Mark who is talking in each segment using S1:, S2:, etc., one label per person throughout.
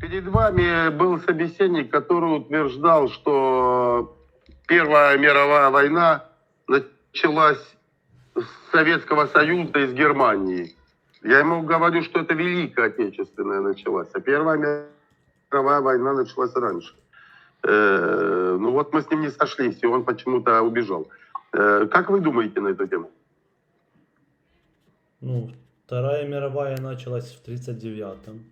S1: Перед вами был собеседник, который утверждал, что Первая мировая война началась с Советского Союза и с Германии. Я ему говорю, что это Великая Отечественная началась, а Первая мировая война началась раньше. Э, ну вот мы с ним не сошлись, и он почему-то убежал. Э, как вы думаете на эту тему?
S2: Ну, Вторая мировая началась в 39-м,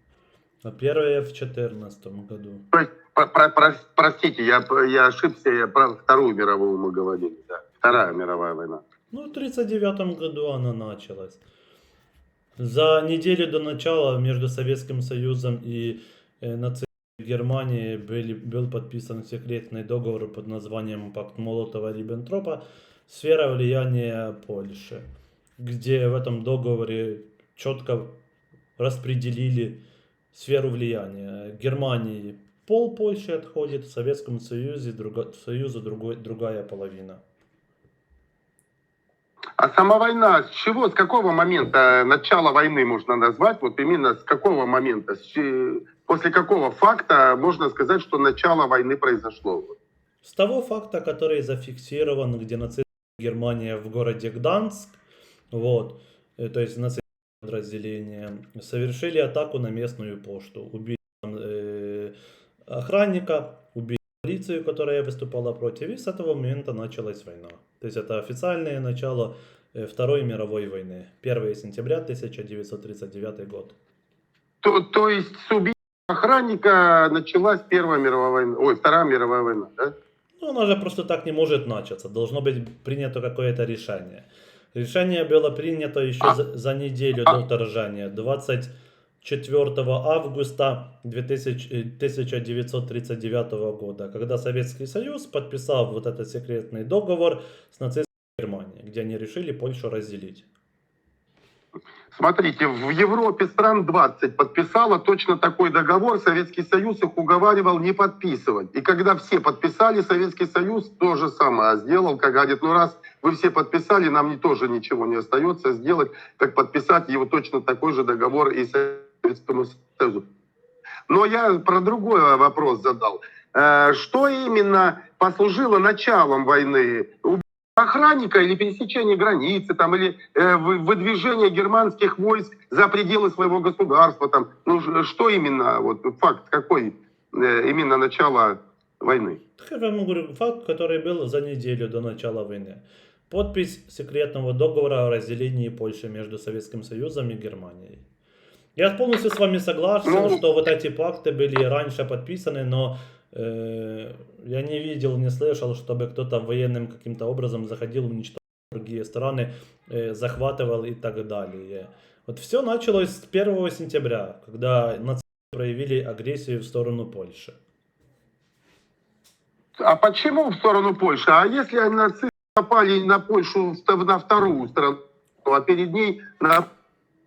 S2: а первая в 14 году.
S1: Про- про- про- простите, я, я ошибся, я про Вторую мировую мы говорили. Да. Вторая мировая война.
S2: Ну, в 39 году она началась. За неделю до начала между Советским Союзом и э, нацистами Германии были, был подписан секретный договор под названием Пакт Молотова-Риббентропа «Сфера влияния Польши», где в этом договоре четко распределили сферу влияния. Германии пол Польши отходит, в Советском Союзе друга, Союзу другой, другая половина.
S1: А сама война, с чего, с какого момента начала войны можно назвать? Вот именно с какого момента, с после какого факта можно сказать, что начало войны произошло?
S2: С того факта, который зафиксирован, где нацистская Германия в городе Гданск, вот, э, то есть нацистское подразделение, совершили атаку на местную пошту. Убили там, э, охранника, убили полицию, которая выступала против, и с этого момента началась война. То есть это официальное начало э, Второй мировой войны. 1 сентября 1939 год.
S1: То, то есть с убийства охранника началась Первая мировая война, ой, Вторая мировая война, да?
S2: Ну, она же просто так не может начаться. Должно быть принято какое-то решение. Решение было принято еще
S1: А-
S2: за, за неделю
S1: а-
S2: до вторжения, 24 августа 2000 э, 1939 года, когда Советский Союз подписал вот этот секретный договор с нацистской Германией, где они решили Польшу разделить.
S1: Смотрите, в Европе стран 20 подписало точно такой договор, Советский Союз их уговаривал не подписывать. И когда все подписали, Советский Союз то же самое сделал, как говорит, ну раз вы все подписали, нам не, тоже ничего не остается сделать, как подписать его точно такой же договор и Советскому Союзу. Но я про другой вопрос задал. Э, Что именно послужило началом войны? Охранника или пересечение границы, там, или э, вы- выдвижение германских войск за пределы своего государства, там, ну, что именно, вот, факт какой э, именно начало войны?
S2: Я вам говорю, факт, который был за неделю до начала войны. Подпись секретного договора о разделении Польши между Советским Союзом и Германией. Я полностью с вами согласен,
S1: Ну-
S2: что вот эти пакты были раньше подписаны, но я не видел, не слышал, чтобы кто-то военным каким-то образом заходил, уничтожал другие страны, э, захватывал и так далее. Вот все началось с 1 сентября, когда нацисты проявили агрессию в сторону Польши.
S1: А почему в сторону Польши? А если нацисты напали на Польшу, на вторую страну, а перед ней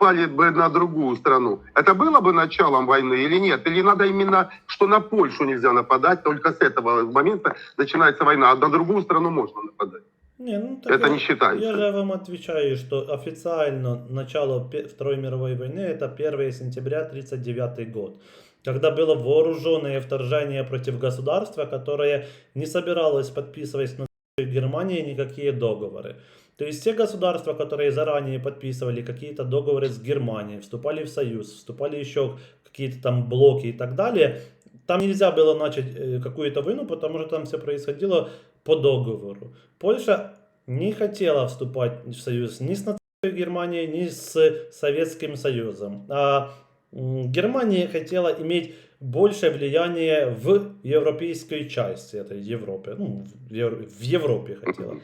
S1: напали бы на другую страну, это было бы началом войны или нет? Или надо именно, что на Польшу нельзя нападать, только с этого момента начинается война, а на другую страну можно нападать?
S2: Не, ну, так
S1: Это
S2: я-
S1: не считается.
S2: Я же вам отвечаю, что официально начало Второй мировой войны это 1 сентября 1939 год, когда было вооруженное вторжение против государства, которое не собиралось подписывать с Германией никакие договоры. То есть те государства, которые заранее подписывали какие-то договоры с Германией, вступали в союз, вступали еще какие-то там блоки и так далее, там нельзя было начать э, какую-то войну, потому что там все происходило по договору. Польша не хотела вступать в союз ни с нацистской Германией, ни с Советским Союзом. А Германия хотела иметь большее влияние в европейской части этой Европы. Ну, в Европе хотела.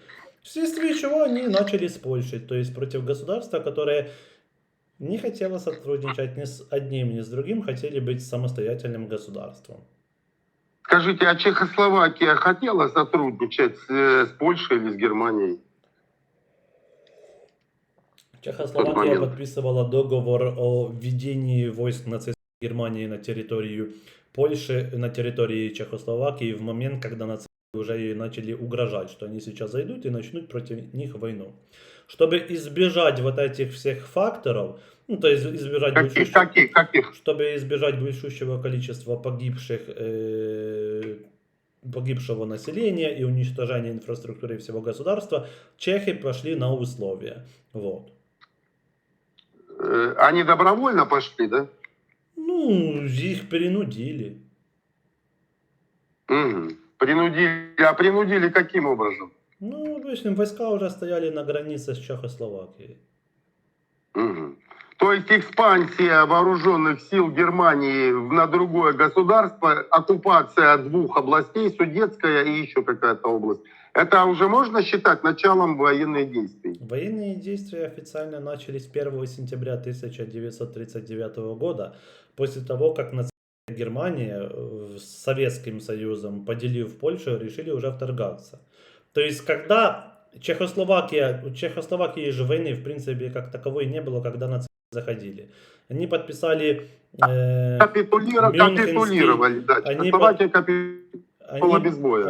S2: Вследствие чего они начали с Польшей, то есть против государства, которое не хотело сотрудничать ни с одним, ни с другим, хотели быть самостоятельным государством.
S1: Скажите, а Чехословакия хотела сотрудничать с, э, с Польшей или с Германией?
S2: Чехословакия подписывала договор о введении войск нацистской Германии на территорию Польши, на территории Чехословакии в момент, когда нацисты уже ей начали угрожать, что они сейчас зайдут и начнут против них войну. Чтобы избежать вот этих всех факторов, ну, то есть избежать
S1: Каких,
S2: большущего-
S1: каких, каких?
S2: чтобы избежать большущего количества погибших, э, погибшего населения и уничтожения инфраструктуры всего государства, чехи пошли на условия. Вот.
S1: Э, Они добровольно пошли, да?
S2: Ну, их перенудили.
S1: Мгм. Принудили, а принудили каким образом?
S2: Ну, допустим, войска уже стояли на границе с Чехословакией.
S1: Мгм. То есть экспансия вооруженных сил Германии на другое государство, оккупация двух областей, Судетская и еще какая-то область, это уже можно считать началом военных действий?
S2: Военные действия официально начались 1 сентября 1939 года, после того, как Германия э, с Советским Союзом, поделив Польшу, решили уже вторгаться. То есть, когда Чехословакия, у Чехословакии же войны, в принципе, как таковой не было, когда нацисты заходили. Они подписали... э,
S1: Капитулировали, капитулировали, да.
S2: они
S1: капитулировала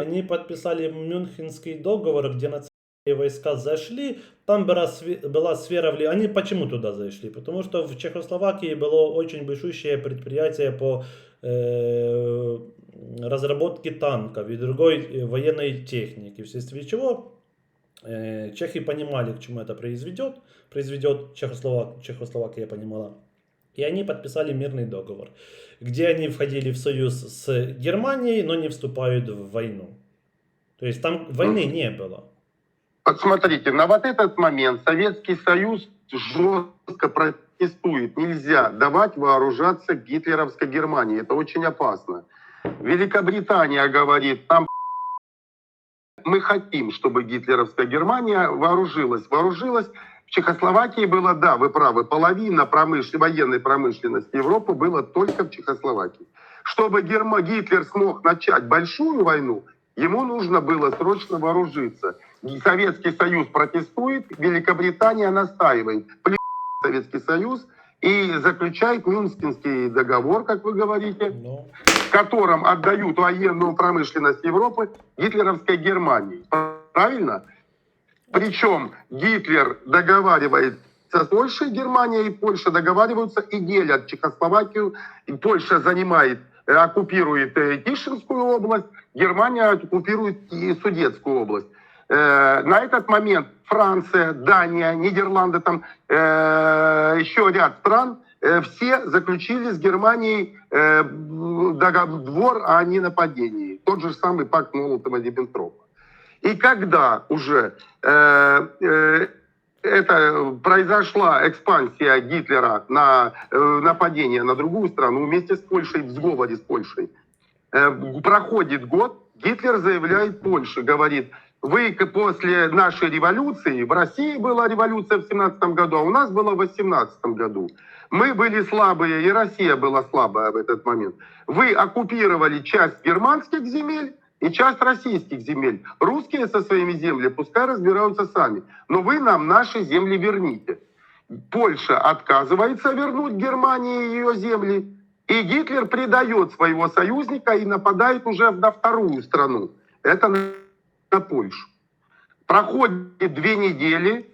S2: они. Они подписали Мюнхенский договор, где нацистские войска зашли. Там была, была сфера влияния. Они почему туда зашли? Потому что в Чехословакии было очень большущее предприятие по разработке танков и другой военной техники. Вследствие чего чехи понимали, к чему это произведет. Произведет Чехословак, Чехословакия понимала. И они подписали мирный договор, где они входили в союз с Германией, но не вступают в войну. То есть там войны не было.
S1: Вот смотрите, на вот этот момент Советский Союз жестко протестует. Нельзя давать вооружаться гитлеровской Германии. Это очень опасно. Великобритания говорит, там мы хотим, чтобы гитлеровская Германия вооружилась. Вооружилась. В Чехословакии было, да, вы правы, половина промыш... военной промышленности Европы было только в Чехословакии. Чтобы Герма... Гитлер смог начать большую войну, ему нужно было срочно вооружиться. Советский Союз протестует, Великобритания настаивает. Плюс Советский Союз и заключает Мюнхенский договор, как вы говорите,
S2: Но
S1: в котором отдают военную промышленность Европы гитлеровской Германии. Правильно? Причем Гитлер договаривается с Польшей, Германия и Польша договариваются и делят Чехословакию. И Польша занимает, э, оккупирует э, Тишинскую область, Германия оккупирует и Судетскую область. Э, На этот момент Франция, Дания, Нидерланды, там э, еще ряд стран, э, все заключили с Германией э, договор о ненападении. Тот же самый пакт Молотова-Риббентропа. И когда уже э, э, это произошла экспансия Гитлера на э, нападение на другую страну вместе с Польшей, в сговоре с Польшей, э, проходит год, Гитлер заявляет Польше, говорит, вы после нашей революции, в России была революция в 17 году, а у нас была в 18 году. Мы были слабые, и Россия была слабая в этот момент. Вы оккупировали часть германских земель и часть российских земель. Русские со своими землями пускай разбираются сами. Но вы нам наши земли верните. Польша отказывается вернуть Германии ее земли. И Гитлер предает своего союзника и нападает уже на вторую страну. Это на Польшу. Проходит две недели,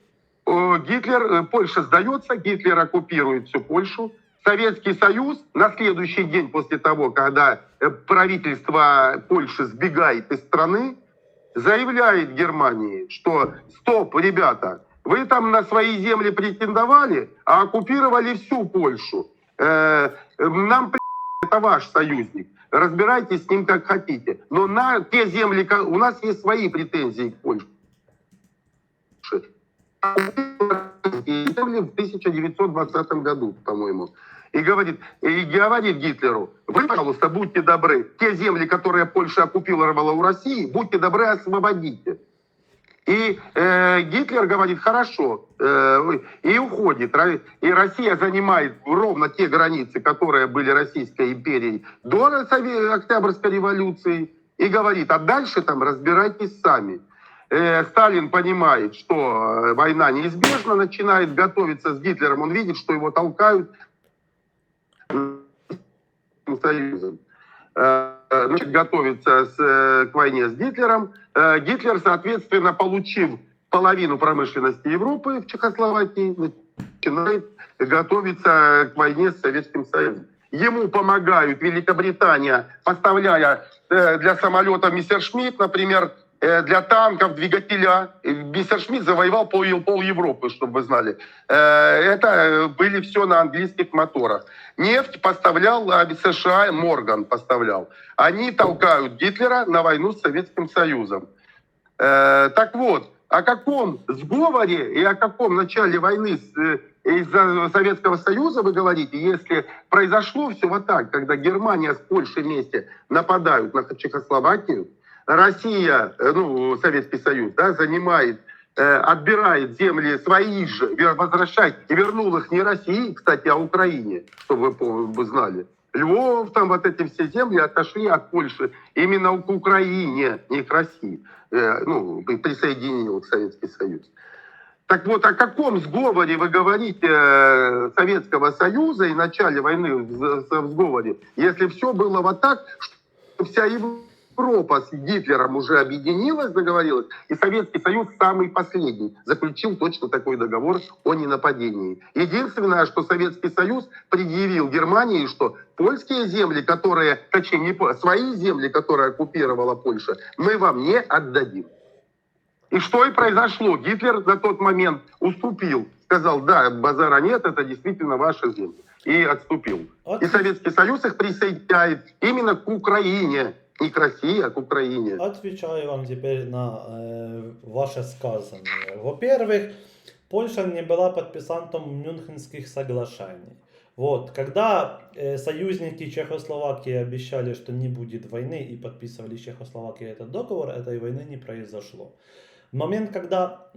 S1: э, Гитлер, э, Польша сдается, Гитлер оккупирует всю Польшу. Советский Союз на следующий день после того, когда э, правительство Польши сбегает из страны, заявляет Германии, что стоп, ребята, вы там на свои земли претендовали, а оккупировали всю Польшу. Нам это ваш союзник. Разбирайтесь с ним как хотите. Но на те земли, у нас есть свои претензии к Польше. Земли в 1920 году, по-моему. И говорит, и говорит Гитлеру, вы, пожалуйста, будьте добры, те земли, которые Польша оккупировала у России, будьте добры, освободите. И э, Гитлер говорит, хорошо, э, и уходит. И Россия занимает ровно те границы, которые были Российской империей до Октябрьской революции. И говорит, а дальше там разбирайтесь сами. Э, Сталин понимает, что э, война неизбежна, начинает готовиться с Гитлером. Он видит, что его толкают Союзом. Э, Значит, готовится с, э, к войне с Гитлером. Э, Гитлер, соответственно, получив половину промышленности Европы в Чехословакии начинает готовиться к войне с Советским Союзом. Ему помогают Великобритания, поставляя э, для самолетов Мессершмитт, например, э, для танков, двигателя. И Мессершмитт завоевал пол, пол Европы, чтобы вы знали. Э, Это э, были все на английских моторах. Нефть поставлял а, США, Морган поставлял. Они толкают Гитлера на войну с Советским Союзом. Э, Так вот, о каком сговоре и о каком начале войны э, из-за Советского Союза вы говорите, если произошло все вот так, когда Германия с Польшей вместе нападают на Чехословакию, Россия, э, ну, Советский Союз, да, занимает, э, отбирает земли свои же, возвращает, и вернул их не России, кстати, а Украине, чтобы вы, знали. Львов, там вот эти все земли отошли от Польши именно к Украине, не к России. Э, ну, при- присоединил к Советский Союз. Так вот, о каком сговоре вы говорите э, Советского Союза и начале войны в- в сговоре, если все было вот так, что вся Европа с Гитлером уже объединилась, договорилась, и Советский Союз самый последний заключил точно такой договор о ненападении. Единственное, что Советский Союз предъявил Германии, что польские земли, которые, точнее, не свои земли, которые оккупировала Польша, мы вам не отдадим. И что и произошло. Гитлер на тот момент уступил. Сказал, да, базара нет, это действительно ваши земли. И отступил.
S2: От-
S1: И Советский Союз их присоединяет именно к Украине. Не к России, а к Украине.
S2: Отвечаю вам теперь на э, ваше сказанное. Во-первых, Польша не была подписантом Мюнхенских соглашений. Вот, когда э, союзники Чехословакии обещали, что не будет войны и подписывали с Чехословакией этот договор, этой войны не произошло. В момент, когда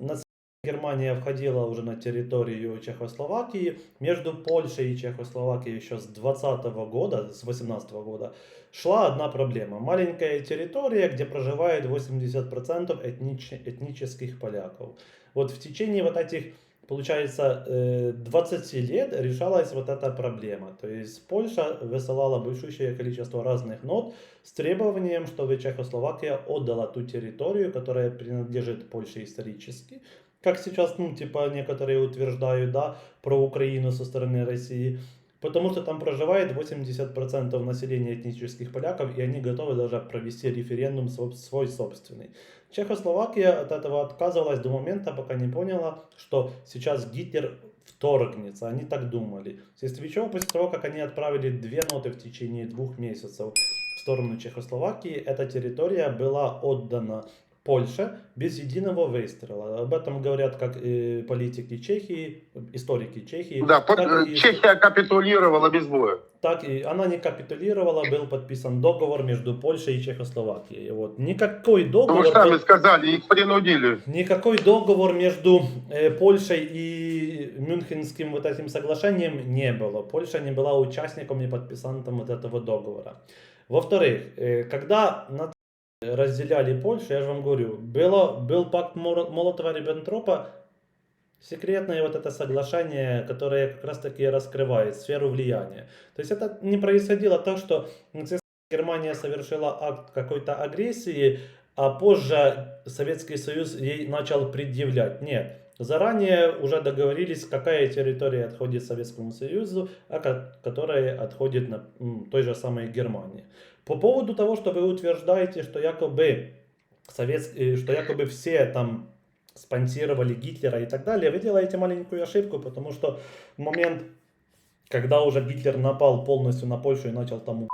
S2: Германия входила уже на территорию Чехословакии, между Польшей и Чехословакией еще с 20 года, с 18 года, шла одна проблема. Маленькая территория, где проживает 80% этнич- этнических поляков. Вот в течение вот этих, получается, э, 20 лет решалась вот эта проблема. То есть Польша высылала большущее количество разных нот с требованием, чтобы Чехословакия отдала ту территорию, которая принадлежит Польше исторически. Как сейчас, ну, типа, некоторые утверждают, да, про Украину со стороны России. Потому что там проживает 80% населения этнических поляков, и они готовы даже провести референдум свой собственный. Чехословакия от этого отказывалась до момента, пока не поняла, что сейчас Гитлер вторгнется. Они так думали. Вследствие чего, после того, как они отправили две ноты в течение двух месяцев в сторону Чехословакии, эта территория была отдана Польше без единого выстрела. Об этом говорят как э, политики Чехии, историки Чехии.
S1: Да,
S2: так и-
S1: Чехия капитулировала без боя.
S2: так и она не капитулировала, был подписан договор между Польшей и Чехословакией. Вот. Никакой
S1: Ну,
S2: договор,
S1: Вы же сами сказали, их принудили.
S2: никакой договор между э, Польшей и Мюнхенским вот этим соглашением не было. Польша не была участником и подписантом вот этого договора. Во-вторых, э, когда разделяли Польшу, я же вам говорю, было, был пакт Молотова-Риббентропа, секретное вот это соглашение, которое как раз таки раскрывает сферу влияния. То есть это не происходило так, что Германия совершила акт какой-то агрессии, а позже Советский Союз ей начал предъявлять. Нет, заранее уже договорились, какая территория отходит Советскому Союзу, а ко- которая отходит на той же самой Германии. По поводу того, что вы утверждаете, что якобы, совет, э, что якобы все там спонсировали Гитлера и так далее, вы делаете маленькую ошибку, потому что в момент, когда уже Гитлер напал полностью на Польшу и начал там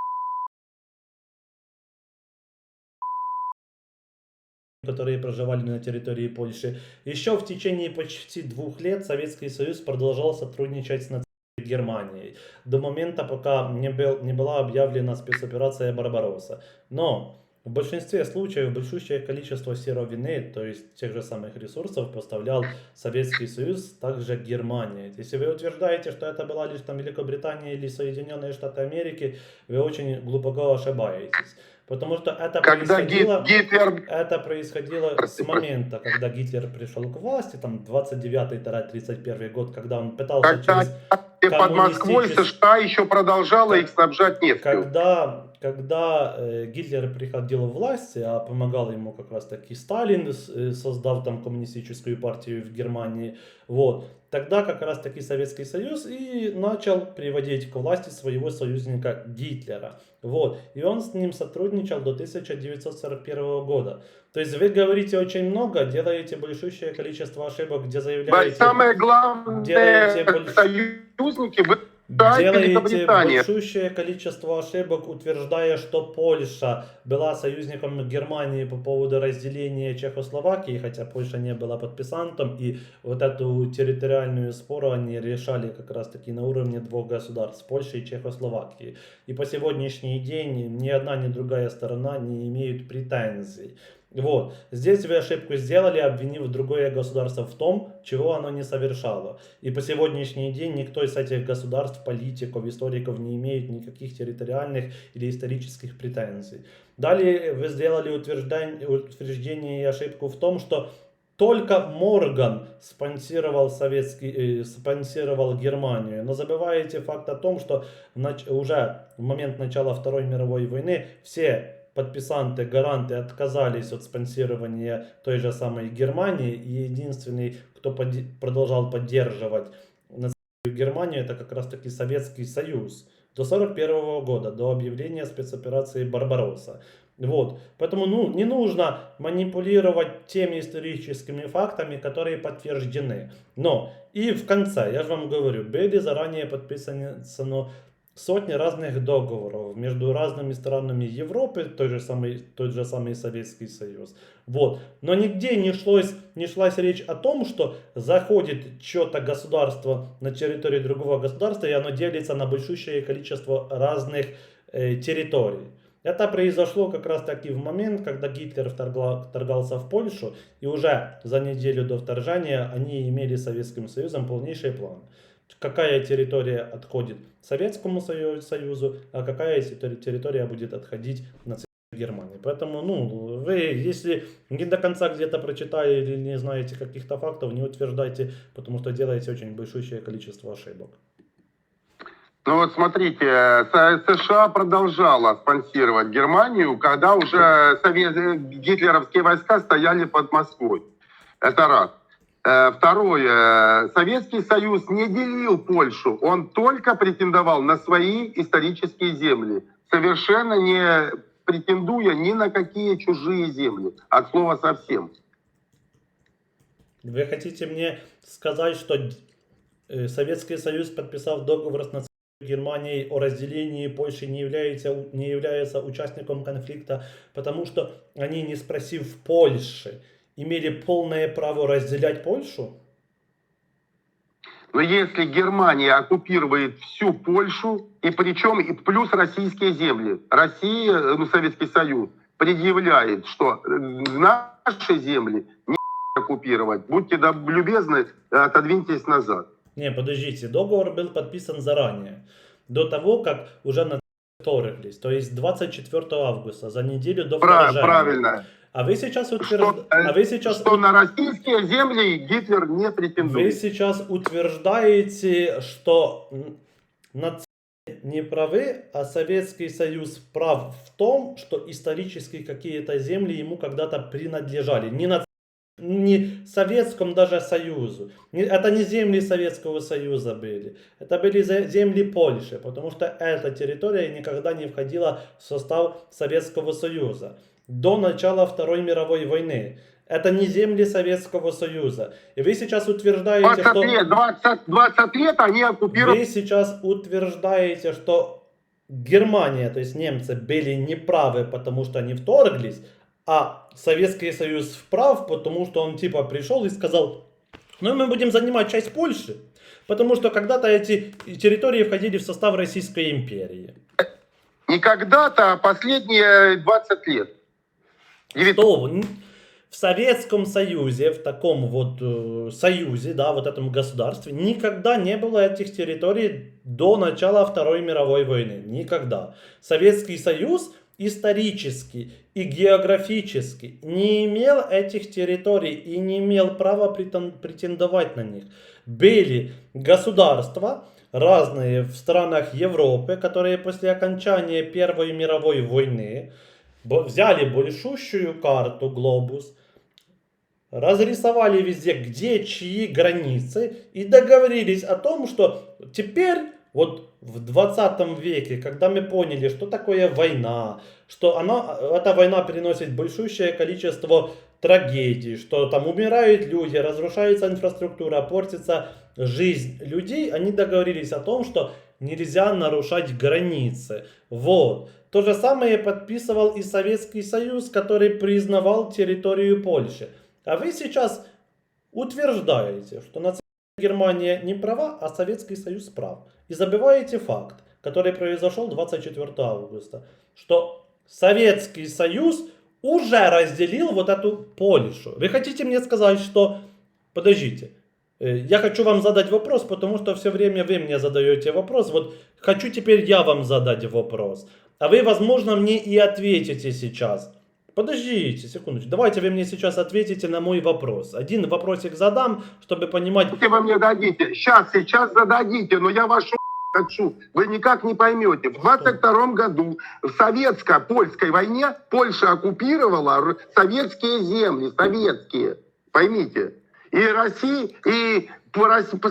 S2: которые проживали на территории Польши. Еще в течение почти двух лет Советский Союз продолжал сотрудничать с нацистской Германией до момента, пока не, был, не была объявлена спецоперация «Барбаросса». Но в большинстве случаев большущее количество сыровины, то есть тех же самых ресурсов, поставлял Советский Союз, также Германия. Если вы утверждаете, что это была лишь там Великобритания или Соединенные Штаты Америки, вы очень глубоко ошибаетесь. Потому что это
S1: Когда
S2: происходило...
S1: Гит- Гитлер
S2: Это происходило
S1: Прости,
S2: с момента, когда Гитлер пришел к власти, там 29-31 год, когда он пытался
S1: Когда
S2: через...
S1: под Москвой
S2: коммунистический-
S1: США еще продолжала их снабжать нефтью.
S2: Когда, когда э, Гитлер приходил в власть, а помогал ему как раз таки Сталин, э, создав там коммунистическую партию в Германии, вот, тогда как раз таки Советский Союз и начал приводить к власти своего союзника Гитлера, вот, и он с ним сотрудничал до 1941 года. То есть вы говорите очень много, делаете большущее количество ошибок, где заявляете...
S1: Самое главное,
S2: делаете больш-
S1: союзники, вы Да,
S2: Делаете большущее количество ошибок, утверждая, что Польша была союзником Германии по поводу разделения Чехословакии, хотя Польша не была подписантом, и вот эту территориальную спору они решали как раз таки на уровне двух государств, Польши и Чехословакии. И по сегодняшний день ни одна, ни другая сторона не имеют претензий. Вот. Здесь вы ошибку сделали, обвинив другое государство в том, чего оно не совершало. И по сегодняшний день никто из этих государств, политиков, историков не имеет никаких территориальных или исторических претензий. Далее вы сделали утверждение, утверждение и ошибку в том, что только Морган спонсировал, советский, э, спонсировал Германию. Но забываете факт о том, что нач- уже в момент начала Второй мировой войны все подписанты, гаранты отказались от спонсирования той же самой Германии. И единственный, кто поди- продолжал поддерживать Германию, это как раз таки Советский Союз. До 1941 года, до объявления спецоперации «Барбаросса». Вот. Поэтому ну, не нужно манипулировать теми историческими фактами, которые подтверждены. Но и в конце, я же вам говорю, были заранее подписаны сотни разных договоров между разными странами Европы, той же самый, тот же самый Советский Союз. Вот. Но нигде не, шлось, не шлась речь о том, что заходит что-то государство на территорию другого государства, и оно делится на большущее количество разных э, территорий. Это произошло как раз таки в момент, когда Гитлер вторгла- вторгался в Польшу, и уже за неделю до вторжения они имели с Советским Союзом полнейший план. Какая территория отходит Советскому Сою- Союзу, а какая терри- территория будет отходить нацистской Германии. Поэтому, ну, вы, если не до конца где-то прочитали или не знаете каких-то фактов, не утверждайте, потому что делаете очень большущее количество ошибок.
S1: Ну вот смотрите, США продолжала спонсировать Германию, когда уже совет... гитлеровские войска стояли под Москвой. Это раз. Э, Второе. Советский Союз не делил Польшу, он только претендовал на свои исторические земли, совершенно не претендуя ни на какие чужие земли, от слова совсем.
S2: Вы хотите мне сказать, что э, Советский Союз, подписав договор с нацистской Германией о разделении Польши, не является, не является участником конфликта, потому что они, не спросив Польши, имели полное право разделять Польшу?
S1: Но если Германия оккупирует всю Польшу, и причем и плюс российские земли, Россия, ну, Советский Союз, предъявляет, что э, наши земли не оккупировать, будьте любезны, отодвиньтесь назад.
S2: Не, подождите, договор был подписан заранее, до того, как уже на вторглись, то есть 24 августа, за неделю до вторжения.
S1: правильно.
S2: А вы сейчас утверждаете...
S1: э,
S2: А вы сейчас
S1: что на российские земли Гитлер не
S2: Вы
S1: претендует.
S2: сейчас утверждаете, что нацисты не правы, а Советский Союз прав в том, что исторически какие-то земли ему когда-то принадлежали. Не, на, не Советскому даже Союзу. Это не земли Советского Союза были. Это были зе- земли Польши, потому что эта территория никогда не входила в состав Советского Союза. До начала Второй мировой войны. Это не земли Советского Союза. И вы сейчас утверждаете,
S1: 20
S2: что...
S1: лет, 20, 20 лет они оккупировали.
S2: Вы сейчас утверждаете, что Германия, то есть немцы, были неправы, потому что они вторглись, а Советский Союз вправ, потому что он типа пришел и сказал, ну мы будем занимать часть Польши, потому что когда-то эти территории входили в состав Российской империи.
S1: Не когда-то, а последние 20 лет.
S2: Что в Советском Союзе, в таком вот э, союзе, да, вот этом государстве, никогда не было этих территорий до начала Второй мировой войны. Никогда. Советский Союз исторически и географически не имел этих территорий и не имел права претен- претендовать на них. Были государства, разные в странах Европы, которые после окончания Первой мировой войны бо- взяли большущую карту, глобус, разрисовали везде, где чьи границы, и договорились о том, что теперь, вот в 20 веке, когда мы поняли, что такое война, что она, эта война приносит большущее количество трагедий, что там умирают люди, разрушается инфраструктура, портится жизнь людей, они договорились о том, что нельзя нарушать границы. Вот. То же самое подписывал и Советский Союз, который признавал территорию Польши. А вы сейчас утверждаете, что нацистская Германия не права, а Советский Союз прав. И забываете факт, который произошел 24 августа, что Советский Союз уже разделил вот эту Польшу. Вы хотите мне сказать, что... Подождите, я хочу вам задать вопрос, потому что все время вы мне задаете вопрос. Вот хочу теперь я вам задать вопрос. А вы, возможно, мне и ответите сейчас. Подождите секундочку. Давайте вы мне сейчас ответите на мой вопрос. Один вопросик задам, чтобы понимать...
S1: Если вы мне дадите, сейчас, сейчас зададите, но я вашу хочу, вы никак не поймете. В 22 году в советско-польской войне Польша оккупировала советские земли, советские, поймите. И Россия, и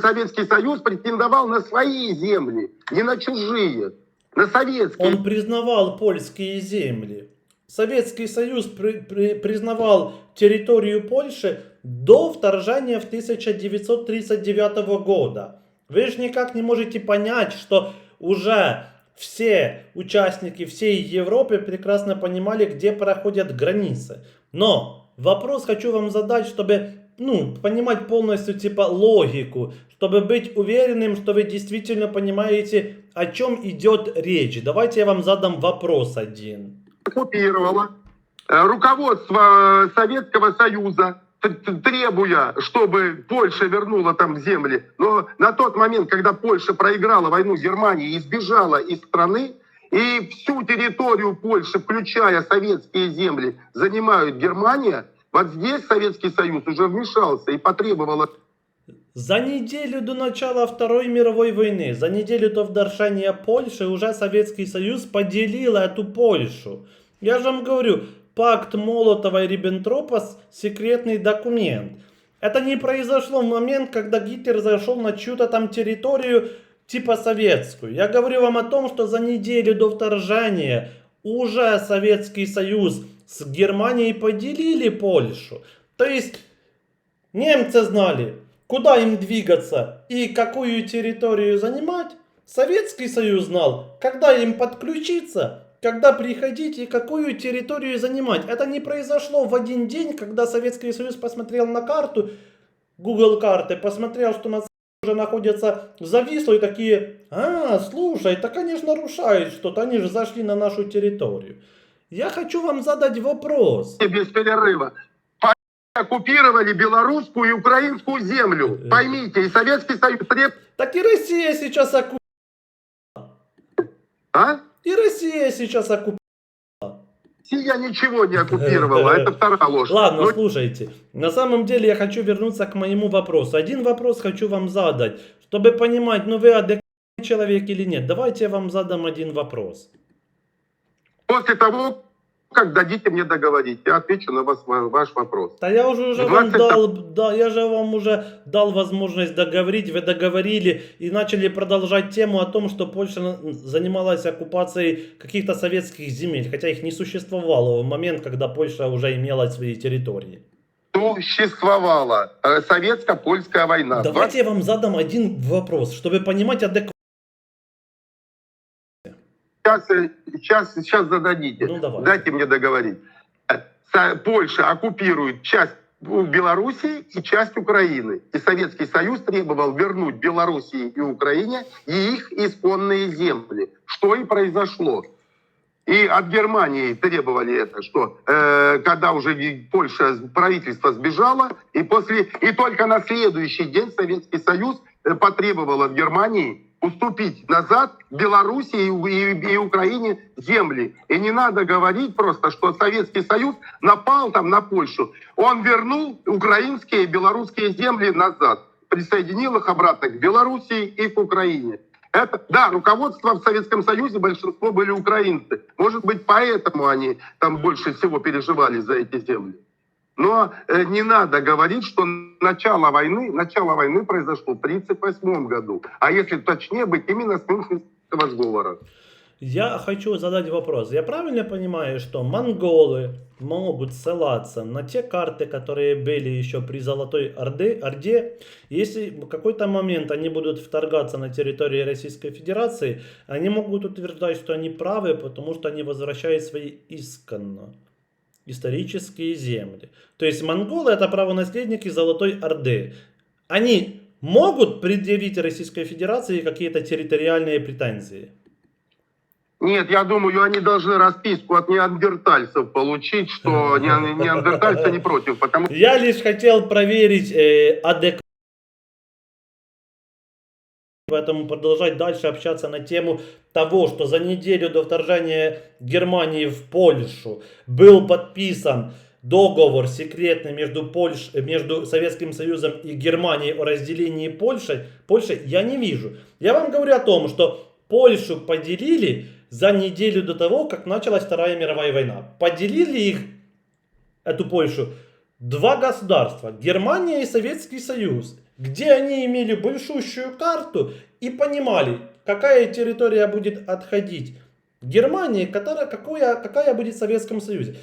S1: Советский Союз претендовал на свои земли, не на чужие, на советские.
S2: Он признавал польские земли. Советский Союз при- при- признавал территорию Польши до вторжения в 1939 года. Вы же никак не можете понять, что уже все участники всей Европы прекрасно понимали, где проходят границы. Но вопрос хочу вам задать, чтобы ну, понимать полностью типа логику, чтобы быть уверенным, что вы действительно понимаете, о чем идет речь. Давайте я вам задам вопрос один.
S1: оккупировала. Э, Руководство э, Советского Союза требуя, чтобы Польша вернула там земли. Но на тот момент, когда Польша проиграла войну Германии и сбежала из страны, и всю территорию Польши, включая советские земли, занимают Германия, вот здесь Советский Союз уже вмешался и потребовал от
S2: За неделю до начала Второй мировой войны, за неделю до вторжения Польши, уже Советский Союз поделил эту Польшу. Я же вам говорю, пакт Молотова и Риббентропа секретный документ. Это не произошло в момент, когда Гитлер зашел на чью-то там территорию типа советскую. Я говорю вам о том, что за неделю до вторжения уже Советский Союз с Германией поделили Польшу. То есть Немцы знали, куда им двигаться и какую территорию занимать. Советский Союз знал, когда им подключиться, когда приходить и какую территорию занимать. Это не произошло в один день, когда Советский Союз посмотрел на карту, Google карты, посмотрел, что нацисты уже находятся за Вислой, и такие, а, слушай, это, конечно, нарушает что-то, они же зашли на нашу территорию. Я хочу вам задать вопрос.
S1: без перерыва. Оккупировали белорусскую и украинскую землю.
S2: Э.
S1: Поймите, и Советский Союз.
S2: Так и Россия сейчас оккупирована.
S1: А?
S2: И Россия сейчас оккупирована.
S1: Россия ничего не оккупировала, это вторая ложь.
S2: Ладно,
S1: Но
S2: слушайте. На самом деле я хочу вернуться к моему вопросу. Один вопрос хочу вам задать, чтобы понимать, ну вы адекватный человек или нет. Давайте я вам задам один вопрос.
S1: После того, как дадите мне договорить, я отвечу на вас, ваш вопрос.
S2: Да я уже, уже вам
S1: 20
S2: дал, да, я же вам уже дал возможность договорить, вы договорили и начали продолжать тему о том, что Польша занималась оккупацией каких-то советских земель, хотя их не существовало в момент, когда Польша уже имела свои территории.
S1: Существовала э, советско-польская война.
S2: Давайте я вам задам один вопрос, чтобы понимать адекватно.
S1: Сейчас, э, сейчас, сейчас зададите.
S2: Ну, давай.
S1: Дайте мне договорить. Э, Польша оккупирует часть Белоруссии и часть Украины. И Советский Союз требовал вернуть Белоруссии и Украине и их исконные земли. Что и произошло. И от Германии требовали это, что э, когда уже Польша, правительство сбежало, и, после, и только на следующий день Советский Союз э, потребовал от Германии уступить назад Белоруссии и, и- и Украине земли. И не надо говорить просто, что Советский Союз напал там на Польшу. Он вернул украинские и белорусские земли назад, присоединил их обратно к Белоруссии и к Украине. Это, да, руководство в Советском Союзе, большинство были украинцы. Может быть, поэтому они там больше всего переживали за эти земли. Но э, не надо говорить, что начало войны, начало войны произошло в 1938 году. А если точнее быть, именно с Мюнхенского сговора.
S2: Я хочу задать вопрос. Я правильно понимаю, что монголы могут ссылаться на те карты, которые были еще при Золотой Орде, Орде? Если в какой-то момент они будут вторгаться на территории Российской Федерации, они могут утверждать, что они правы, потому что они возвращают свои исконно исторические земли. То есть монголы это правонаследники Золотой Орды. Они могут предъявить Российской Федерации какие-то территориальные претензии?
S1: Нет, я думаю, они должны расписку от неандертальцев получить, что неан- неандертальцы не против, потому
S2: Я лишь хотел проверить э, адекватность, поэтому продолжать дальше общаться на тему того, что за неделю до вторжения Германии в Польшу был подписан договор секретный между, Польш... между Советским Союзом и Германией о разделении Польши, Польши, я не вижу. Я вам говорю о том, что Польшу поделили за неделю до того, как началась Вторая мировая война. Поделили их, эту Польшу, два государства, Германия и Советский Союз, где они имели большущую карту и понимали, какая территория будет отходить Германии, которая, какая, какая будет в Советском Союзе.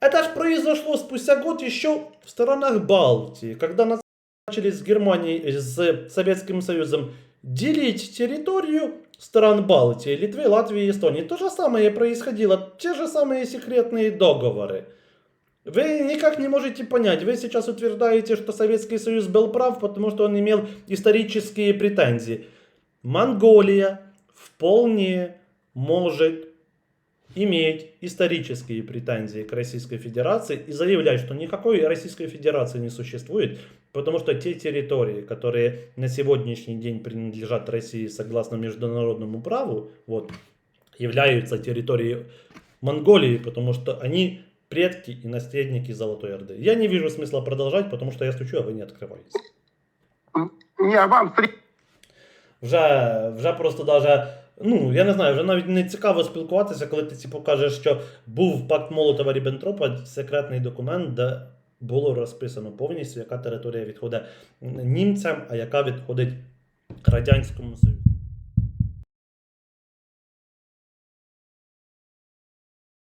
S2: Это же произошло спустя год еще в сторонах Балтии, когда начали с Германией, с Советским Союзом делить территорию стран Балтии, Литвы, Латвии и Эстонии. То же самое происходило, те же самые секретные договоры. Вы никак не можете понять, вы сейчас утверждаете, что Советский Союз был прав, потому что он имел исторические претензии. Монголия вполне может иметь исторические претензии к Российской Федерации и заявлять, что никакой Российской Федерации не существует, потому что те территории, которые на сегодняшний день принадлежат России согласно международному праву, вот, являются территорией Монголии, потому что они предки и наследники Золотой Орды. Я не вижу смысла продолжать, потому что я стучу, а вы не открываетесь.
S1: не а вам стрі-
S2: Вже, вже просто даже, ну, я не знаю, вже навіть не цікаво спілкуватися, коли ти типу, кажеш, що був пакт Молотова Ріббентропа, секретний документ, де було розписано повністю, яка територія відходить німцям, а яка відходить Радянському Союзу.